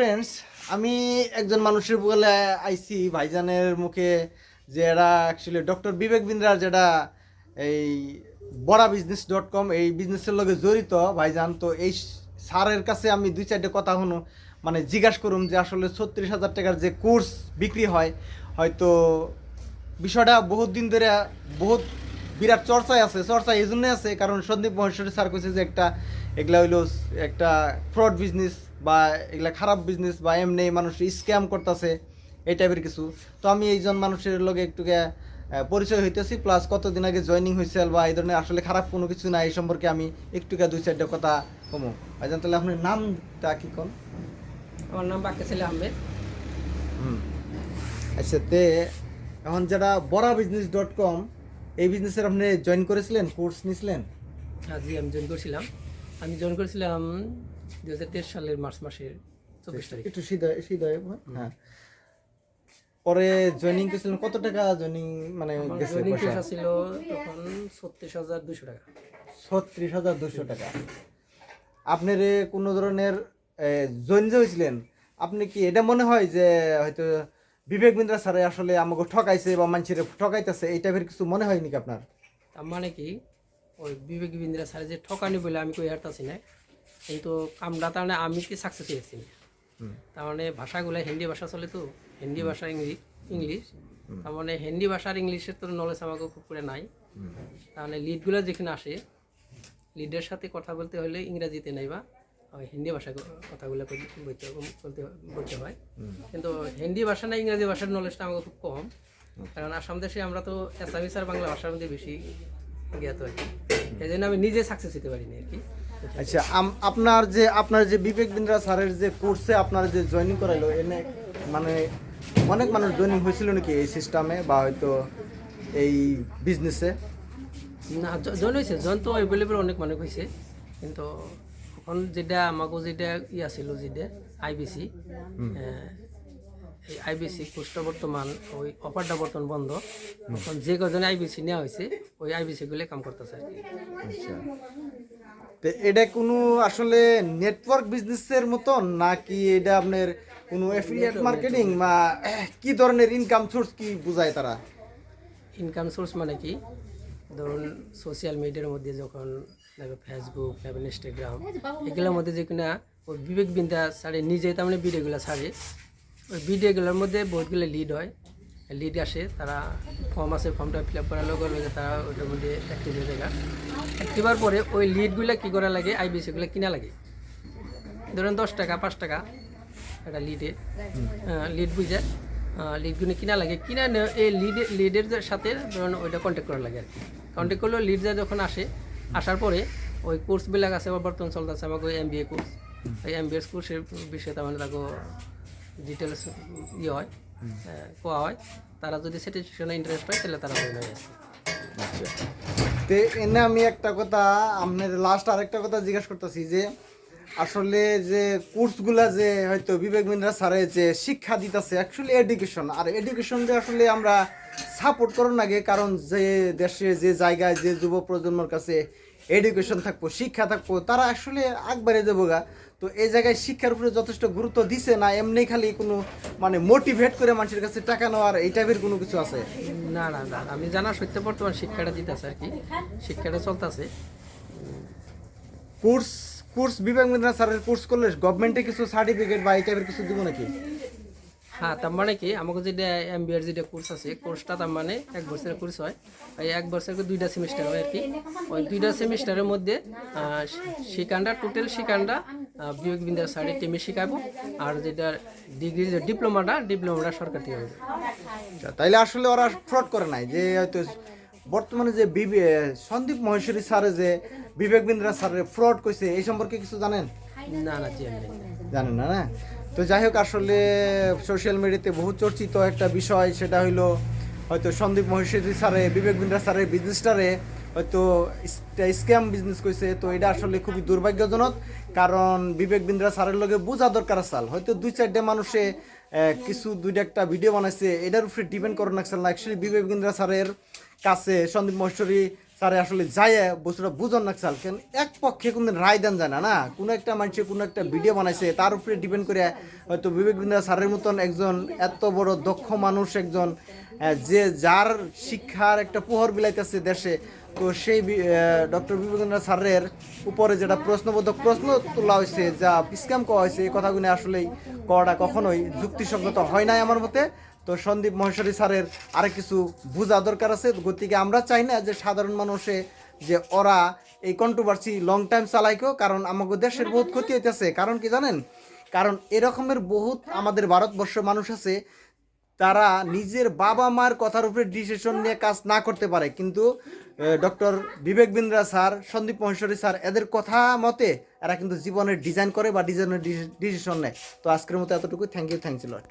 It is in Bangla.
ফ্রেন্ডস আমি একজন মানুষের বলে আইছি, ভাইজানের মুখে যে এরা অ্যাকচুয়ালি ডক্টর বিবেক বিন্দ্রার যেটা এই বড়া বিজনেস ডট কম এই বিজনেসের লগে জড়িত, ভাইজান, তো এই স্যারের কাছে আমি দুই চারটে কথা শুনো মানে জিজ্ঞাসা করুন যে আসলে ছত্রিশ হাজার টাকার যে কোর্স বিক্রি হয়, হয়তো বিষয়টা বহুত দিন ধরে বহুত বিরাট চর্চায় আছে চর্চা এই জন্যই আছে, কারণ সন্দীপ মহেশ্বরী স্যার কইছে যে একটা, এগুলা হইল একটা ফ্রড বিজনেস বা এগুলা খারাপ বিজনেস বা এমনি মানুষ স্ক্যাম করতেছে এই টাইপের কিছু। তো আমি এইজন মানুষের লগে একটুকে আহ, পরিচয় হইতেছি প্লাস কতদিন আগে জয়েনিং হয়েছে বা এই ধরনের আসলে খারাপ কোনো কিছু না এই সম্পর্কে আমি একটুকে দুই চারটা কথা কমো। ভাইজান তাহলে আপনার নামটা কি কোন? আমার নাম বাক্কাছিল আহমেদ। হুম। আচ্ছা তে এখন যারা বড়া বিজনেস ডট কম এই বিজনেসের আপনি জয়েন করেছিলেন কোর্স নিয়েছিলেন আজই আমি জয়েন করেছিলাম। আমি জয়েন করেছিলাম দু হাজার তেইশ সালের মার্চ মাসের চব্বিশ তারিখ। একটু সিধা সিধা হ্যাঁ। পরে জয়েনিং করেছিলেন কত টাকা জয়েনিং মানে গেছে পয়সা? ছিল তখন ছত্রিশ হাজার দুশো টাকা। ছত্রিশ হাজার দুশো টাকা। আপনার কোনো ধরনের জয়েন যে হয়েছিলেন আপনি কি এটা মনে হয় যে হয়তো বিবেক বিন্দ্রা স্যারে আসলে আমাকে ঠকাইছে বা মানুষের ঠকাইতেছে এই টাইপের কিছু মনে হয়নি কি আপনার? মানে কি ওই বিবেক বিন্দ্রা স্যার যে ঠকানি বলে আমি কই হারতাছি না কিন্তু কামটা তার মানে আমি কি সাকসেস হয়েছি না। তার মানে ভাষাগুলো হিন্দি ভাষা চলে তো হিন্দি ভাষা ইংলিশ। তার মানে হিন্দি ভাষার ইংলিশের তো নলেজ আমাকে খুব করে নাই। তাহলে লিডগুলো যেখানে আসে লিডের সাথে কথা বলতে হলে ইংরাজিতে নাই বা হিন্দি ভাষা কথাগুলো বলতে বলতে হয়। কিন্তু হিন্দি ভাষা না ইংরাজি ভাষার নলেজটা আমাকে খুব কম। কারণ আসাম দেশে আমরা তো অ্যাসামিস আর বাংলা ভাষার মধ্যে বেশি জ্ঞাত আর কি এই জন্য আমি নিজে সাকসেস হতে পারিনি আর কি। আচ্ছা আপনার যে আপনার যে বিবেক বিন্দ্রা স্যারের যে কোর্সে আপনার যে জয়েনিং করাইলো এনে মানে অনেক মানুষ জয়েনিং হয়েছিল নাকি এই সিস্টেমে বা হয়তো এই বিজনেসে না জন হয়েছে জন তো অ্যাভেলেবল অনেক মানুষ হয়েছে কিন্তু এখন যেটা আমাকে যেটা ইয়া ছিল যেটা আইবিসি এই আইবিসি কোর্সটা বর্তমান ওই অফারটা বর্তমান বন্ধ। এখন যে কজনে আইবিসি নেওয়া হয়েছে ওই আইবিসি গুলো কাম করতেছে আর কি। আচ্ছা। তো এটা কোনো আসলে নেটওয়ার্ক বিজনেসের মতন নাকি এটা আপনার কোনো অ্যাফিলিয়েট মার্কেটিং বা কি ধরনের ইনকাম সোর্স কি বোঝায় তারা? ইনকাম সোর্স মানে কি? ধরুন সোশ্যাল মিডিয়ার মধ্যে যখন ফেসবুক ইনস্টাগ্রাম এগুলোর মধ্যে যে কিনা বিবেক বিন্দা ছাড়ে নিজে তার মানে ভিডিওগুলো ছাড়ে। ওই ভিডিওগুলোর মধ্যে বহুতগুলো লিড হয়। লিড আসে, তারা ফর্ম আছে ফর্মটা ফিল আপ করার লগে লগে তারা ওটার মধ্যে অ্যাক্টিভ হয়ে যায়। অ্যাক্টিভ হওয়ার পরে ওই লিডগুলো কী করা লাগে আইবিসিগুলো কিনা লাগে? ধরুন দশ টাকা, পাঁচ টাকা একটা লিডে লিড বুঝে লিডগুলো কিনা লাগে, কিনা এই লিড লিডের সাথে ধরুন ওইটা কন্ট্যাক্ট করা লাগে আর কি। কন্ট্যাক্ট করলেও লিড যা যখন আসে, আসার পরে ওই কোর্সবিলাক আছে বর্তমান চলতেছে, আমাকে এম বি এ কোর্স এই এম বি এস কোর্সের বিষয়ে তার মানে তাকে ডিটেলস ইয়ে হয় কোয়া হয়, তারা যদি স্যাটিসফ্যাকশনে ইন্টারেস্ট পায়, তাহলে তারা জয়েন হয়ে আসে তে এনে আমি একটা কথা আপনার লাস্ট আরেকটা কথা জিজ্ঞেস করতেছি যে, আসলে যে কোর্সগুলা যে হয়তো বিবেক মিন্দ্রা যে শিক্ষা দিতেছে অ্যাকচুয়ালি এডুকেশন আর এডুকেশন যে আসলে আমরা সাপোর্ট করার লাগে কারণ যে দেশে যে জায়গায় যে যুব প্রজন্মের কাছে এডুকেশন থাকব শিক্ষা থাকব তারা আসলে আগবাড়ে যাব গা। তো এই জায়গায় শিক্ষার উপরে যথেষ্ট গুরুত্ব দিছে না এমনি খালি কোনো মানে মোটিভেট করে মানুষের কাছে টাকা নেওয়ার এই টাইপের কোনো কিছু আছে? না না না আমি জানা সত্য বর্তমান শিক্ষাটা দিতেছে আর কি। শিক্ষাটা চলতেছে। কোর্স কোর্স বিবেক মিন্দ্রা স্যারের কোর্স করলে গভর্নমেন্টে কিছু সার্টিফিকেট বা এই টাইপের কিছু দিব নাকি? হ্যাঁ তার মানে কি? আমাকে যেটা এম বিএর যেটা কোর্স আছে কোর্সটা তার মানে এক বছরের কোর্স হয়। এই এক বছরের দুইটা সেমিস্টার হয় আর কি। ওই দুইটা সেমিস্টারের মধ্যে শিকানটা টোটাল শিকানটা বিবেক বিন্দার সাইডে টিমে শিখাবো। আর যেটা ডিগ্রি যে ডিপ্লোমাটা ডিপ্লোমাটা সরকার থেকে হবে। আচ্ছা, তাইলে আসলে ওরা ফ্রড করে নাই যে হয়তো বর্তমানে যে বিবে সন্দীপ মহেশ্বরী স্যারে যে বিবেক বিন্দ্রা স্যারের ফ্রড করছে এই সম্পর্কে কিছু জানেন? না না। জানেন না না? তো যাই হোক, আসলে সোশ্যাল মিডিয়াতে বহু চর্চিত একটা বিষয়, সেটা হইল হয়তো সন্দীপ মহেশ্বরী স্যারে, বিবেক বিন্দ্রা স্যারের বিজনেসটারে হয়তো স্ক্যাম বিজনেস কইছে। তো এটা আসলে খুবই দুর্ভাগ্যজনক, কারণ বিবেক বিন্দ্রা স্যারের লগে বোঝা দরকার সাল হয়তো দুই চারটে মানুষে কিছু দুইটা একটা ভিডিও বানাইছে, এটার উপরে ডিপেন্ড করে না অ্যাকচুয়ালি বিবেক বিন্দ্রা স্যারের কাছে সন্দীপ মহেশ্বরী স্যারে আসলে যায় বস্তুটা বুঝন না চাল কেন এক পক্ষে কোনদিন রায় দেন যায় না না? কোনো একটা মানুষে কোনো একটা ভিডিও বানাইছে, তার উপরে ডিপেন্ড করে হয়তো বিবেক বিন্দা স্যারের মতন একজন এত বড় দক্ষ মানুষ, একজন যে যার শিক্ষার একটা পোহর বিলাইতেছে দেশে, তো সেই ডক্টর বিবেকানন্দ স্যারের উপরে যেটা প্রশ্নবোধক প্রশ্ন তোলা হয়েছে, যা স্ক্যাম করা হয়েছে, এই কথাগুলি আসলেই করাটা কখনোই যুক্তিসঙ্গত হয় নাই আমার মতে। তো সন্দীপ মহেশ্বরী স্যারের আরেক কিছু বোঝা দরকার আছে। গতিকে আমরা চাই না যে সাধারণ মানুষে, যে ওরা এই কন্ট্রোভার্সি লং টাইম চালাইকো, কারণ আমাদের দেশের বহুত ক্ষতি হইতেছে। কারণ কি জানেন? কারণ এরকমের বহুত আমাদের ভারতবর্ষ মানুষ আছে তারা নিজের বাবা মার কথার উপরে ডিসিশন নিয়ে কাজ না করতে পারে। কিন্তু doctor Vivek Bindra sir, Sandeep Maheshwari sir, এদের কথা মতে এরা কিন্তু জীবনের ডিজাইন করে বা ডিজাইনের ডিসিশন নেয়। তো আজকের মতো এতটুকু thank you thank you lot